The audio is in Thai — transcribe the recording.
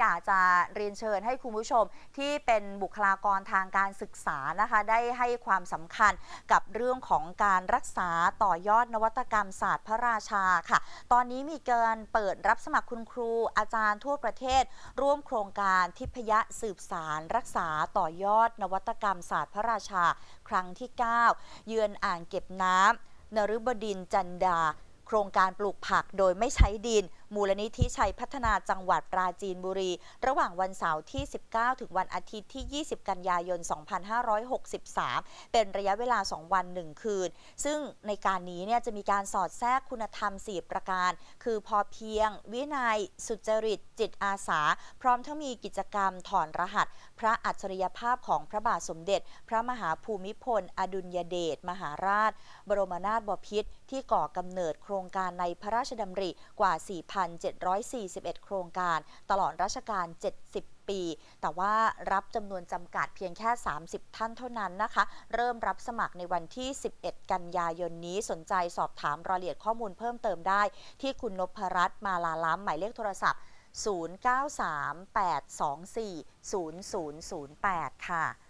อยากจะเรียนเชิญให้คุณผู้ชมที่เป็นบุคลากรทางการศึกษานะคะ ได้ให้ความสำคัญกับเรื่องของการรักษาต่อยอดนวัตกรรมศาสตร์พระราชาค่ะ ตอนนี้มีการเปิดรับสมัครคุณครูอาจารย์ทั่วประเทศ ร่วมโครงการทิพยสืบสารรักษาต่อยอดนวัตกรรมศาสตร์พระราชา ครั้งที่ 9 เยือนอ่างเก็บน้ำนฤบดินจันดา โครงการปลูกผักโดยไม่ใช้ดิน มูลนิธิชัยพัฒนาจังหวัดปราจีนบุรี ระหว่างวันเสาร์ที่ 19 ถึงวันอาทิตย์ที่ 20 กันยายน 2563 เป็นระยะเวลา 2 วัน 1 คืน ซึ่งในการนี้เนี่ยจะมีการสอดแทรกคุณธรรม 4 ประการ คือพอเพียง วินัย สุจริต จิตอาสา พร้อมทั้งมีกิจกรรมถอนรหัส พระอัจฉริยภาพของพระบาทสมเด็จ พระมหาภูมิพล อดุลยเดช มหาราช บรมนาถบพิตรที่ก่อกำเนิดโครงการในพระราชดำริกว่า 4,000 4,741 โครงการ ตลอดรัชกาล 70ปี แต่ว่ารับจำนวนจำกัดเพียงแค่ 30 ท่านเท่านั้นนะคะ เริ่มรับสมัครในวันที่ 11 กันยายนนี้ สนใจสอบถามรายละเอียดข้อมูลเพิ่มเติมได้ ที่คุณนพรัตน์มาลาล้ำหมายเลขโทรศัพท์ 0938240008 ค่ะ